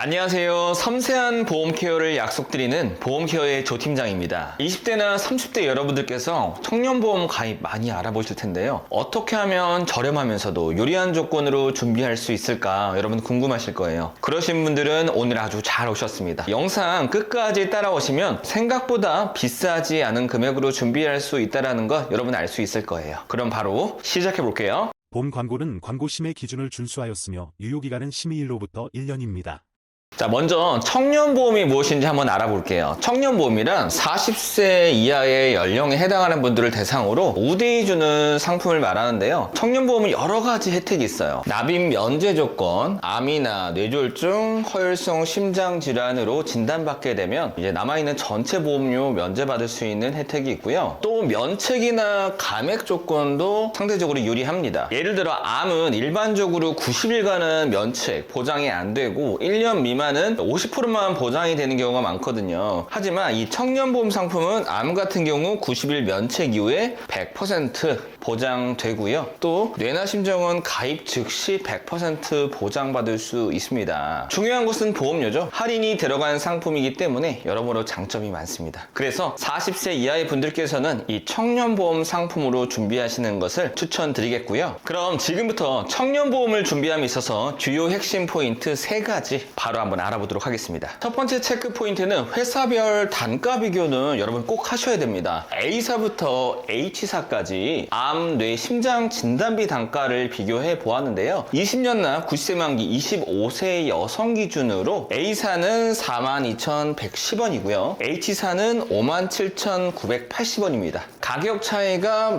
안녕하세요. 섬세한 보험 케어를 약속드리는 보험 케어의 조 팀장입니다. 20대나 30대 여러분들께서 청년보험 가입 많이 알아보실 텐데요. 어떻게 하면 저렴하면서도 유리한 조건으로 준비할 수 있을까 여러분 궁금하실 거예요. 그러신 분들은 오늘 아주 잘 오셨습니다. 영상 끝까지 따라오시면 생각보다 비싸지 않은 금액으로 준비할 수 있다는 것 여러분 알 수 있을 거예요. 그럼 바로 시작해 볼게요. 본 광고는 광고 심의 기준을 준수하였으며 유효기간은 심의일로부터 1년입니다. 자, 먼저 청년보험이 무엇인지 한번 알아볼게요. 청년보험이란 40세 이하의 연령에 해당하는 분들을 대상으로 우대해 주는 상품을 말하는데요. 청년보험은 여러 가지 혜택이 있어요. 납입 면제 조건, 암이나 뇌졸중, 허혈성 심장 질환으로 진단받게 되면 이제 남아있는 전체 보험료 면제받을 수 있는 혜택이 있고요. 또 면책이나 감액 조건도 상대적으로 유리합니다. 예를 들어 암은 일반적으로 90일간은 면책 보장이 안 되고 1년 미만 은 50%만 보장이 되는 경우가 많거든요. 하지만 이 청년보험 상품은 암 같은 경우 90일 면책 이후에 100% 보장되고요. 또 뇌나 심정은 가입 즉시 100% 보장받을 수 있습니다. 중요한 것은 보험료죠. 할인이 들어간 상품이기 때문에 여러모로 장점이 많습니다. 그래서 40세 이하의 분들께서는 이 청년보험 상품으로 준비하시는 것을 추천드리겠고요. 그럼 지금부터 청년보험을 준비함에 있어서 주요 핵심 포인트 세 가지 바로 한번 알아보도록 하겠습니다. 첫 번째 체크 포인트는 회사별 단가 비교는 여러분 꼭 하셔야 됩니다. A사부터 H사까지 암, 뇌, 심장 진단비 단가를 비교해 보았는데요. 20년나 90세 만기 25세 여성 기준으로 A사는 42,110원이고요. H사는 57,980원입니다. 가격 차이가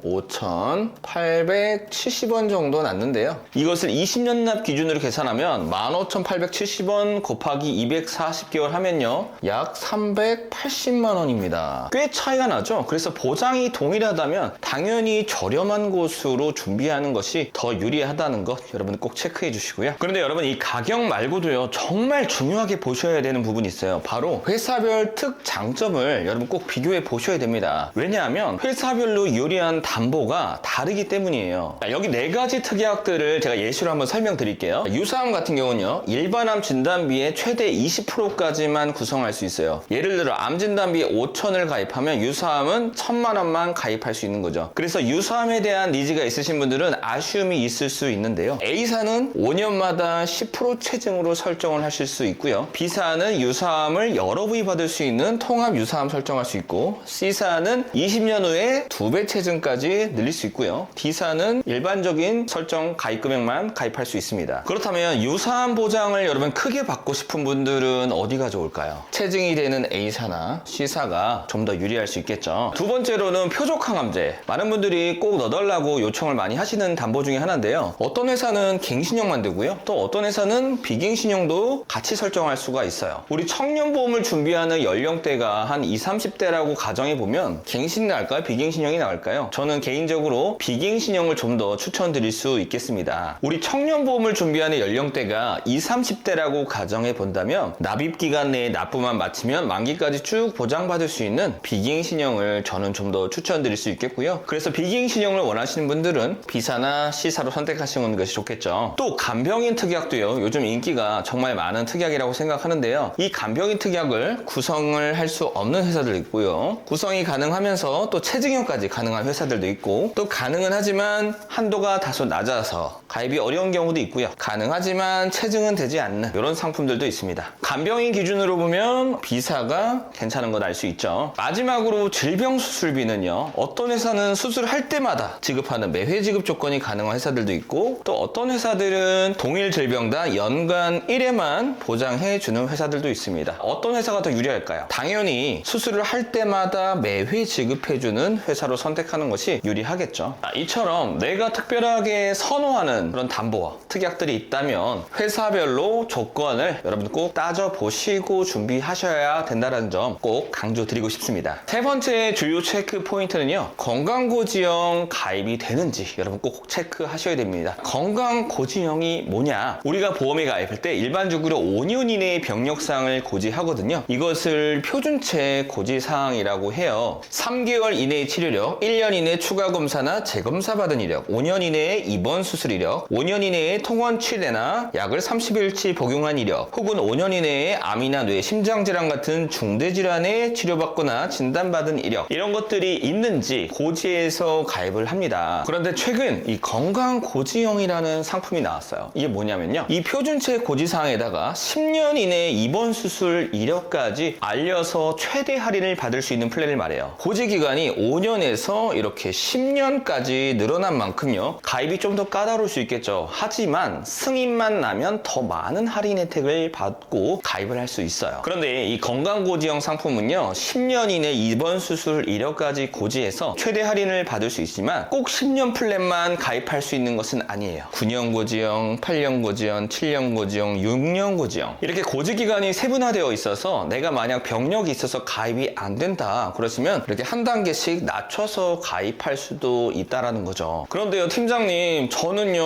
15,870원 정도 났는데요. 이것을 20년 납 기준으로 계산하면 15,870원 곱하기 240개월 하면요. 약 380만 원입니다. 꽤 차이가 나죠? 그래서 보장이 동일하다면 당연히 저렴한 곳으로 준비하는 것이 더 유리하다는 것 여러분 꼭 체크해 주시고요. 그런데 여러분 이 가격 말고도요. 정말 중요하게 보셔야 되는 부분이 있어요. 바로 회사별 특 장점을 여러분 꼭 비교해 보셔야 됩니다. 왜냐하면 회사별로 유리한 담보가 다르기 때문이에요. 자, 여기 네 가지 특약들을 제가 예시로 한번 설명드릴게요. 유사암 같은 경우는요. 일반암 진단비의 최대 20%까지만 구성할 수 있어요. 예를 들어 암 진단비에 5천을 가입하면 유사암은 1천만 원만 가입할 수 있는 거죠. 그래서 유사암에 대한 니즈가 있으신 분들은 아쉬움이 있을 수 있는데요. A사는 5년마다 10% 체증으로 설정을 하실 수 있고요. B사는 유사암을 여러 부위 받을 수 있는 통합 유사암 설정할 수 있고 C사는 20년 후에 두배 체증까지 늘릴 수 있고요. D사는 일반적인 설정 가입 금액만 가입할 수 있습니다. 그렇다면 유사암 보장을 여러분 크게 받고 싶은 분들은 어디가 좋을까요? 체증이 되는 A사나 C사가 좀 더 유리할 수 있겠죠. 두 번째로는 표적 항암제. 많은 분들이 꼭 넣어달라고 요청을 많이 하시는 담보 중에 하나인데요. 어떤 회사는 갱신형 만들고요. 또 어떤 회사는 비갱신형도 같이 설정할 수가 있어요. 우리 청년보험을 준비하는 연령대가 한 20, 30대라고 가정해 보면 갱신이 나을까요? 비갱신형이 나을까요? 저는 개인적으로 비갱신형을 좀 더 추천드릴 수 있겠습니다. 우리 청년보험을 준비하는 연령대가 20, 30대 라고 가정해 본다면 납입 기간 내에 납부만 마치면 만기까지 쭉 보장받을 수 있는 비갱신형을 저는 좀 더 추천드릴 수 있겠고요. 그래서 비갱신형을 원하시는 분들은 B사나 C사로 선택하시는 것이 좋겠죠. 또 간병인 특약도요. 요즘 인기가 정말 많은 특약이라고 생각하는데요. 이 간병인 특약을 구성을 할 수 없는 회사들도 있고요. 구성이 가능하면서 또 체증형까지 가능한 회사들도 있고 또 가능은 하지만 한도가 다소 낮아서 가입이 어려운 경우도 있고요. 가능하지만 체증은 되지 않는 이런 상품들도 있습니다. 간병인 기준으로 보면 B사가 괜찮은 건 알 수 있죠. 마지막으로 질병 수술비는요. 어떤 회사는 수술할 때마다 지급하는 매회 지급 조건이 가능한 회사들도 있고 또 어떤 회사들은 동일 질병당 연간 1회만 보장해 주는 회사들도 있습니다. 어떤 회사가 더 유리할까요? 당연히 수술을 할 때마다 매회 지급해 주는 회사로 선택하는 것이 유리하겠죠. 아, 이처럼 내가 특별하게 선호하는 그런 담보와 특약들이 있다면 회사별로 조건을 여러분 꼭 따져 보시고 준비하셔야 된다는 점 꼭 강조드리고 싶습니다. 세 번째 주요 체크 포인트는요. 건강고지형 가입이 되는지 여러분 꼭 체크하셔야 됩니다. 건강고지형이 뭐냐? 우리가 보험에 가입할 때 일반적으로 5년 이내의 병력사항을 고지하거든요. 이것을 표준체 고지사항이라고 해요. 3개월 이내의 치료력, 1년 이내 추가 검사나 재검사 받은 이력, 5년 이내의 입원 수술 이력, 5년 이내의 통원 치료나 약을 30일치 복용 복용한 이력 혹은 5년 이내에 암이나 뇌, 심장질환 같은 중대질환에 치료받거나 진단받은 이력 이런 것들이 있는지 고지에서 가입을 합니다. 그런데 최근 이 건강 고지형이라는 상품이 나왔어요. 이게 뭐냐면요. 이 표준체 고지사항에다가 10년 이내에 입원 수술 이력까지 알려서 최대 할인을 받을 수 있는 플랜을 말해요. 고지 기간이 5년에서 이렇게 10년까지 늘어난 만큼요. 가입이 좀 더 까다로울 수 있겠죠. 하지만 승인만 나면 더 많은 할인 혜택을 받고 가입을 할 수 있어요. 그런데 이 건강고지형 상품은요. 10년 이내 입원 수술 이력까지 고지해서 최대 할인을 받을 수 있지만 꼭 10년 플랜만 가입할 수 있는 것은 아니에요. 9년 고지형, 8년 고지형, 7년 고지형, 6년 고지형 이렇게 고지 기간이 세분화되어 있어서 내가 만약 병력이 있어서 가입이 안 된다 그러시면 이렇게 한 단계씩 낮춰서 가입할 수도 있다라는 거죠. 그런데요 팀장님 저는요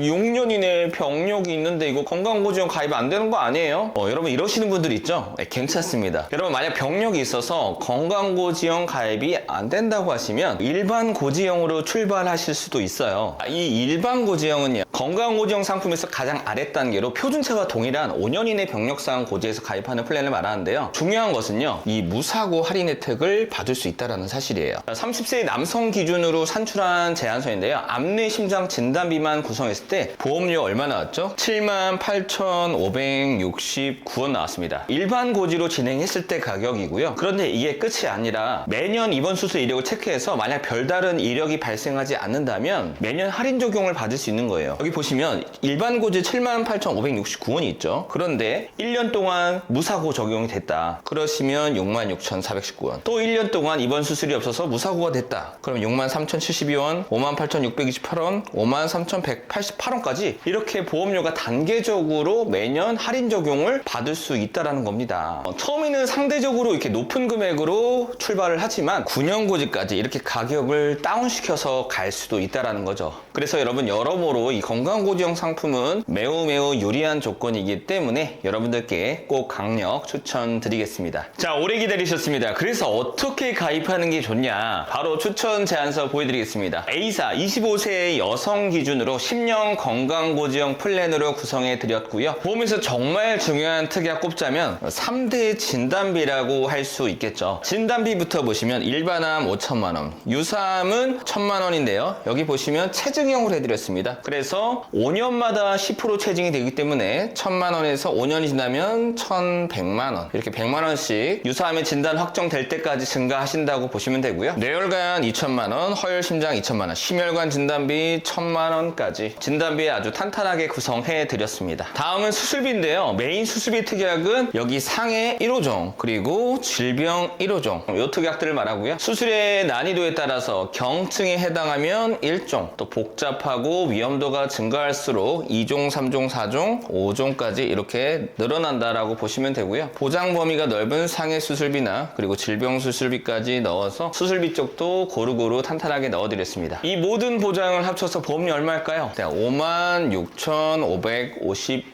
6년 이내 병력이 있는데 이거 건강고지형 가입 안 되는 거 아니에요? 어, 여러분 이러시는 분들 있죠? 네, 괜찮습니다. 여러분 만약 병력이 있어서 건강고지형 가입이 안 된다고 하시면 일반 고지형으로 출발하실 수도 있어요. 아, 이 일반 고지형은요 건강고지형 상품에서 가장 아래 단계로 표준체와 동일한 5년 이내 병력상 고지에서 가입하는 플랜을 말하는데요. 중요한 것은요 이 무사고 할인 혜택을 받을 수 있다는 사실이에요. 30세 남성 기준으로 산출한 제안서인데요. 암내 심장 진단 비만 구성했을 때 보험료 얼마 나왔죠? 78,569원 나왔습니다. 일반 고지로 진행했을 때 가격이고요. 그런데 이게 끝이 아니라 매년 입원 수술 이력을 체크해서 만약 별다른 이력이 발생하지 않는다면 매년 할인 적용을 받을 수 있는 거예요. 여기 보시면 일반 고지 78,569원이 있죠. 그런데 1년 동안 무사고 적용이 됐다. 그러시면 66,419원. 또 1년 동안 입원 수술이 없어서 무사고가 됐다. 그럼 63,072원, 58,628원, 53,188원까지 이렇게 보험료가 단계적으로 매년 할인 적용을 받을 수 있다라는 겁니다. 어, 처음에는 상대적으로 이렇게 높은 금액으로 출발을 하지만 9년 고지까지 이렇게 가격을 다운시켜서 갈 수도 있다라는 거죠. 그래서 여러분 여러모로 이 건강고지형 상품은 매우 매우 유리한 조건이기 때문에 여러분들께 꼭 강력 추천드리겠습니다. 자, 오래 기다리셨습니다. 그래서 어떻게 가입하는 게 좋냐? 바로 추천 제안서 보여드리겠습니다. A사 25세 여성 기준으로 10년 건강고지형 플랜으로 구성해 드렸고요. 보험에서 정말 중요한 특약 꼽자면 3대 진단비라고 할 수 있겠죠. 진단비부터 보시면 일반암 5천만 원, 유사암은 1천만 원인데요. 여기 보시면 체증형으로 해드렸습니다. 그래서 5년마다 10% 체증이 되기 때문에 1천만 원에서 5년이 지나면 1,100만 원 이렇게 100만 원씩 유사암의 진단 확정될 때까지 증가하신다고 보시면 되고요. 뇌혈관 2천만 원, 허혈심장 2천만 원, 심혈관 진단비 1천만 원까지 진단비 아주 탄탄하게 구성해 드렸습니다. 다음 은 수술비인데요. 메인 수술비 특약은 여기 상해 1호종 그리고 질병 1호종 요 특약들을 말하고요. 수술의 난이도에 따라서 경증에 해당하면 1종 또 복잡하고 위험도가 증가할수록 2종, 3종, 4종, 5종까지 이렇게 늘어난다라고 보시면 되고요. 보장 범위가 넓은 상해 수술비나 그리고 질병 수술비까지 넣어서 수술비 쪽도 고루고루 탄탄하게 넣어드렸습니다. 이 모든 보장을 합쳐서 보험료 얼마일까요?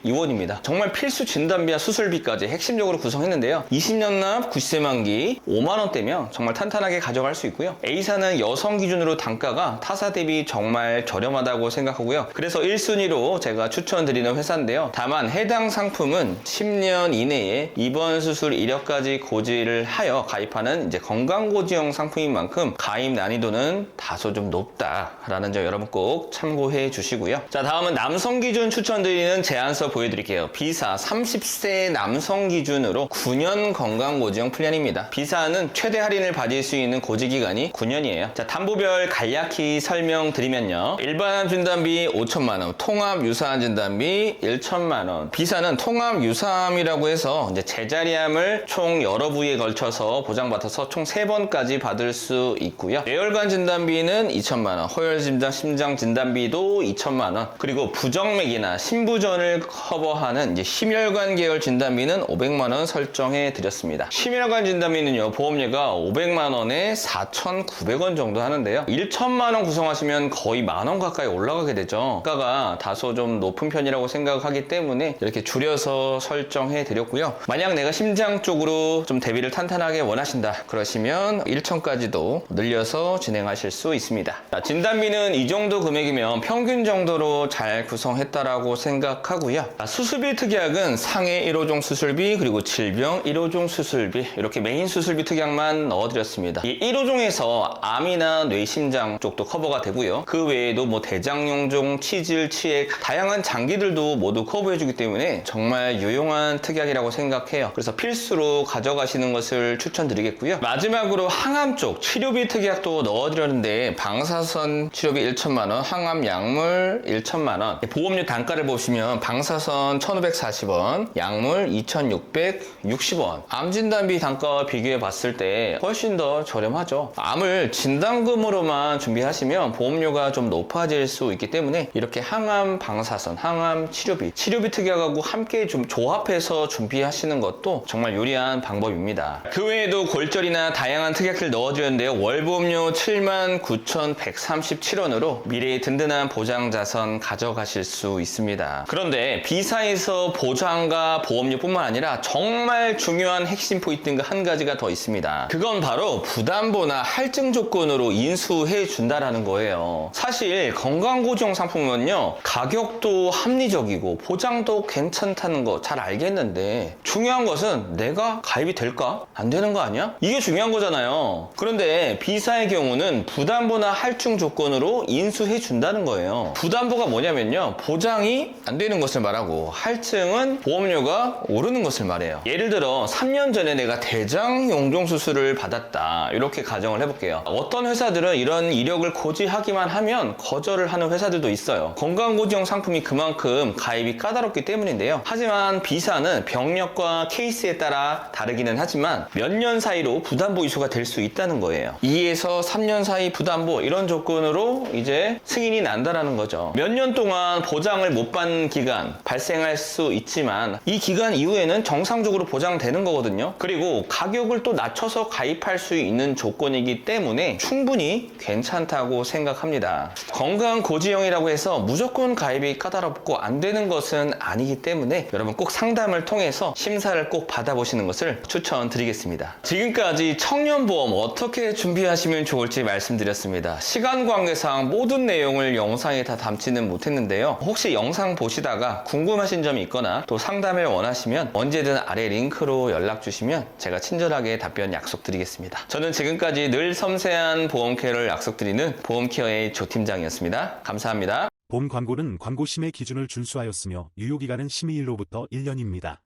56,552원입니다. 정말 필수 진단비와 수술비까지 핵심적으로 구성했는데요. 20년 납 90세 만기 5만원대면 정말 탄탄하게 가져갈 수 있고요. A사는 여성 기준으로 단가가 타사 대비 정말 저렴하다고 생각하고요. 그래서 1순위로 제가 추천드리는 회사인데요. 다만 해당 상품은 10년 이내에 입원 수술 이력까지 고지를 하여 가입하는 이제 건강고지형 상품인 만큼 가입 난이도는 다소 좀 높다라는 점 여러분 꼭 참고해 주시고요. 자 다음은 남성 기준 추천드리는 제안서 보여드릴게요. 비사 30세 남성 기준으로 9년 건강고지형 플랜입니다. 비사는 최대 할인을 받을 수 있는 고지 기간이 9년이에요. 자 담보별 간략히 설명드리면요. 일반 진단비 5천만 원, 통합 유사암 진단비 1천만 원. 비사는 통합 유사암이라고 해서 이제 제자리암을 총 여러 부위에 걸쳐서 보장받아서 총 3번까지 받을 수 있고요. 뇌혈관 진단비는 2천만 원, 허혈 심장 심장 진단비도 2천만 원. 그리고 부정맥이나 심부전을 커버하는 이제 심혈관 계열 진단비는 500만 원 설정해 드렸습니다. 심혈관 진단비는요. 보험료가 500만 원에 4,900원 정도 하는데요. 1천만 원 구성하시면 거의 만 원 가까이 올라가게 되죠. 가가 다소 좀 높은 편이라고 생각하기 때문에 이렇게 줄여서 설정해 드렸고요. 만약 내가 심장 쪽으로 좀 대비를 탄탄하게 원하신다 그러시면 1천까지도 늘려서 진행하실 수 있습니다. 자, 진단비는 이 정도 금액이면 평균 정도로 잘 구성했다라고 생각하고요. 아, 수술비 특약은 상해 1호종 수술비 그리고 질병 1호종 수술비 이렇게 메인 수술비 특약만 넣어드렸습니다. 이 1호종에서 암이나 뇌심장 쪽도 커버가 되고요. 그 외에도 뭐 대장용종, 치질, 치액 다양한 장기들도 모두 커버해주기 때문에 정말 유용한 특약이라고 생각해요. 그래서 필수로 가져가시는 것을 추천드리겠고요. 마지막으로 항암 쪽 치료비 특약도 넣어드렸는데 방사선 치료비 1천만 원, 항암 약물 1천만 원. 보험료 단가를 보시면 방사선 1,540원, 약물 2,660원. 암 진단비 단가와 비교해 봤을 때 훨씬 더 저렴하죠. 암을 진단금으로만 준비하시면 보험료가 좀 높아질 수 있기 때문에 이렇게 항암 방사선, 항암 치료비, 치료비 특약하고 함께 좀 조합해서 준비하시는 것도 정말 유리한 방법입니다. 그 외에도 골절이나 다양한 특약들 넣어드렸는데요. 월보험료 79,137원으로 미래의 든든한 보장 자선 가져가실 수 있습니다. 그런데 B사에서 보장과 보험료뿐만 아니라 정말 중요한 핵심 포인트가 한 가지가 더 있습니다. 그건 바로 부담보나 할증 조건으로 인수해 준다라는 거예요. 사실 건강보증 상품은요 가격도 합리적이고 보장도 괜찮다는 거 잘 알겠는데 중요한 것은 내가 가입이 될까? 안 되는 거 아니야? 이게 중요한 거잖아요. 그런데 B사의 경우는 부담보나 할증 조건으로 인수해 준다는 거예요. 부담보가 뭐냐면요 보장이 안 되는 것을 말하고 할증은 보험료가 오르는 것을 말해요. 예를 들어 3년 전에 내가 대장 용종 수술을 받았다 이렇게 가정을 해볼게요. 어떤 회사들은 이런 이력을 고지하기만 하면 거절을 하는 회사들도 있어요. 건강보증 상품이 그만큼 가입이 까다롭기 때문인데요. 하지만 B사는 병력과 케이스에 따라 다르기는 하지만 몇 년 사이로 부담보 이수가 될 수 있다는 거예요. 2에서 3년 사이 부담보 이런 조건으로 이제 승인이 난다라는 거죠. 몇 년 동안 보장을 못 받는 기간 발 생할 수 있지만 이 기간 이후에는 정상적으로 보장되는 거거든요. 그리고 가격을 또 낮춰서 가입할 수 있는 조건이기 때문에 충분히 괜찮다고 생각합니다. 건강 고지형이라고 해서 무조건 가입이 까다롭고 안 되는 것은 아니기 때문에 여러분 꼭 상담을 통해서 심사를 꼭 받아보시는 것을 추천드리겠습니다. 지금까지 청년보험 어떻게 준비하시면 좋을지 말씀드렸습니다. 시간 관계상 모든 내용을 영상에 다 담지는 못했는데요. 혹시 영상 보시다가 궁금 하신 점이 있거나 또 상담을 원하시면 언제든 아래 링크로 연락 주시면 제가 친절하게 답변 약속드리겠습니다. 저는 지금까지 늘 섬세한 보험 케어를 약속드리는 보험 케어의 조 팀장이었습니다. 감사합니다. 본 광고는 광고 심의 기준을 준수하였으며 유효 기간은 심의일로부터 1년입니다.